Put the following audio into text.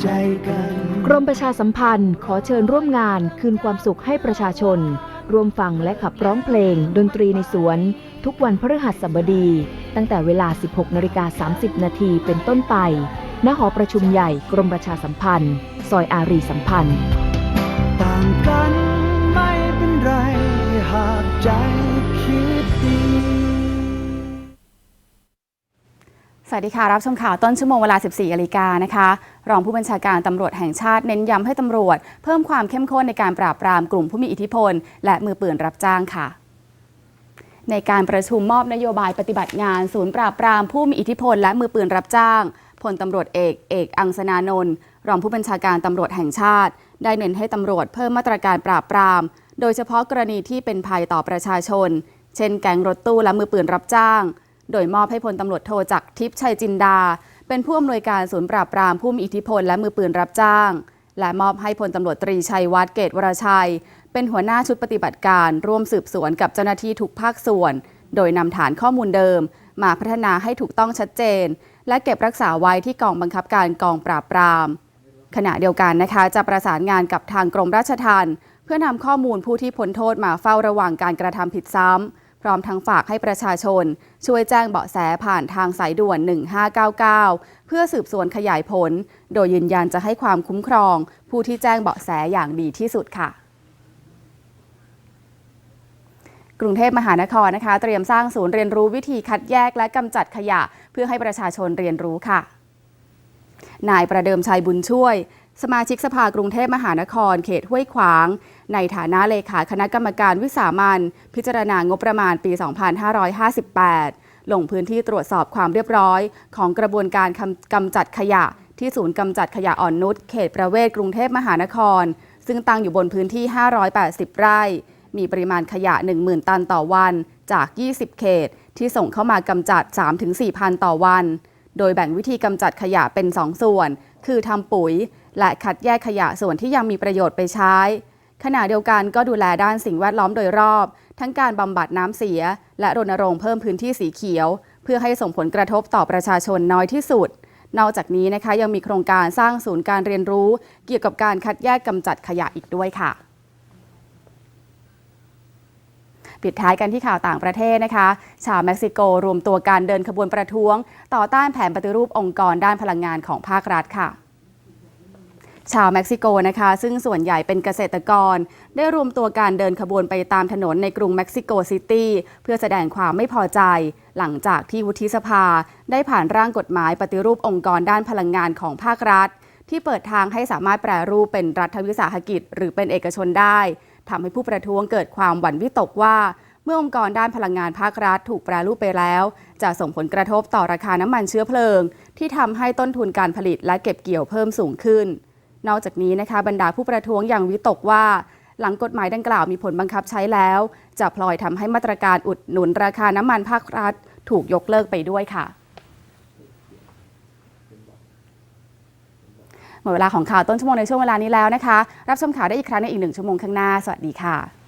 ใจกัน กรมประชาสัมพันธ์ขอเชิญร่วมงานคืนความสุขให้ประชาชน ร่วมฟังและขับร้องเพลง ดนตรีในสวน ทุกวันพฤหัสบดี ตั้งแต่เวลา 16นาฬิกา30 นาทีเป็นต้นไป ณ หอประชุมใหญ่กรมประชาสัมพันธ์ ซอยอารีสัมพันธ์ ต่างกันไม่เป็นไรหากใจคิด สวัสดีค่ะ รับชมข่าวต้นชั่วโมงเวลา 14นาฬิกานะคะ รองผู้บัญชาการตำรวจแห่งชาติเน้นย้ำให้ตำรวจ เพิ่มความเข้มข้นในการปราบปรามกลุ่มผู้มีอิทธิพล และมือปืนรับจ้างค่ะ ในการประชุมมอบนโยบายปฏิบัติงาน ศูนย์ปราบปรามผู้มีอิทธิพล และมือปืนรับจ้างพลตำรวจเอกเอกอังสนานนท์รองผู้บัญชาการตำรวจแห่งชาติ ได้เน้นให้ตำรวจเพิ่มมาตรการปราบปราม โดยเฉพาะกรณีที่เป็นภัยต่อประชาชน เช่น แก๊งรถตู้และมือปืนรับจ้าง โดยมอบให้พลตำรวจโทจักทิพย์ชัยจินดา เป็นผู้อำนวยการศูนย์ปราบปรามผู้มีอิทธิพลและมือปืนรับจ้าง และมอบให้พลตำรวจตรีชัยวัฒน์เกตวรชัย เป็นหัวหน้าชุดปฏิบัติการ ร่วมสืบสวนกับเจ้าหน้าที่ทุกภาคส่วน โดยนำฐานข้อมูลเดิม มาพัฒนาให้ถูกต้องชัดเจน และเก็บรักษาไว้ที่กองบังคับการกองปราบปราม ขณะเดียวกันนะคะจะประสานงานกับทางกรมราชทัณฑ์เพื่อนำข้อมูลผู้ที่พ้นโทษมาเฝ้าระวังการกระทำผิดซ้ำ พร้อมทั้งฝากให้ประชาชน ช่วยแจ้งเบาะแสผ่านทางสายด่วน 1599 เพื่อสืบสวนขยายผล โดยยืนยันจะให้ความคุ้มครอง ผู้ที่แจ้งเบาะแสอย่างดีที่สุดค่ะกรุงเทพมหานครนะคะเตรียมสร้างศูนย์เรียนรู้วิธีคัดแยกและกำจัดขยะ เพื่อให้ประชาชนเรียนรู้ค่ะ นายประเดิมชัยบุญช่วย สมาชิกสภากรุงเทพมหานคร เขตห้วยขวาง ในฐานะเลขาคณะกรรมการวิสามันพิจารณางบประมาณปี 2558 ลงพื้นที่ตรวจสอบความเรียบร้อย ของกระบวนการกำจัดขยะ ที่ศูนย์กำจัดขยะอ่อนนุชเขตประเวศกรุงเทพมหานคร ซึ่งตั้งอยู่บนพื้นที่ 580 ไร่ มีปริมาณขยะ 10,000 ตันต่อวันจาก 20 เขต ที่ส่งเข้ามากำจัด 3-4พันต่อวัน โดยแบ่งวิธีกำจัดขยะเป็น 2 ส่วน คือทำปุ๋ย และคัดแยกขยะส่วนที่ยังมีประโยชน์ไปใช้ ขณะเดียวกันก็ดูแลด้านสิ่งแวดล้อมโดยรอบ ทั้งการบำบัดน้ำเสีย และรณรงค์เพิ่มพื้นที่สีเขียว เพื่อให้ส่งผลกระทบต่อประชาชนน้อยที่สุด นอกจากนี้นะคะยังมีโครงการสร้างศูนย์การเรียนรู้ เกี่ยวกับการคัดแยกกำจัดขยะอีกด้วยค่ะปิดท้ายกันที่ข่าวต่างประเทศนะคะ ชาวเม็กซิโกรวมตัวการเดินขบวนประท้วง ต่อต้านแผนปฏิรูปองค์กรด้านพลังงานของภาครัฐค่ะ ชาวเม็กซิโกนะคะ ซึ่งส่วนใหญ่เป็นเกษตรกร ได้รวมตัวการเดินขบวนไปตามถนนในกรุงเม็กซิโกซิตี้เพื่อแสดงความไม่พอใจ หลังจากที่วุฒิสภา ได้ผ่านร่างกฎหมายปฏิรูปองค์กรด้านพลังงานของภาครัฐ ที่เปิดทางให้สามารถแปรรูปเป็นรัฐวิสาหกิจ หรือเป็นเอกชนได้ทำให้ผู้ประท้วงเกิดความหวั่นวิตกว่าเมื่อองค์กรด้านพลังงานภาครัฐถูกแปรรูปไปแล้ว จะส่งผลกระทบต่อราคาน้ำมันเชื้อเพลิง ที่ทำให้ต้นทุนการผลิตและเก็บเกี่ยวเพิ่มสูงขึ้น นอกจากนี้นะคะบรรดาผู้ประท้วงยังวิตกว่า หลังกฎหมายดังกล่าวมีผลบังคับใช้แล้ว จะพลอยทำให้มาตรการอุดหนุนราคาน้ำมันภาครัฐ ถูกยกเลิกไปด้วยค่ะหมดเวลาของข่าวต้นชั่วโมงในช่วงเวลานี้แล้วนะคะ รับชมข่าวได้อีกครั้งในอีกหนึ่งชั่วโมงข้างหน้า สวัสดีค่ะ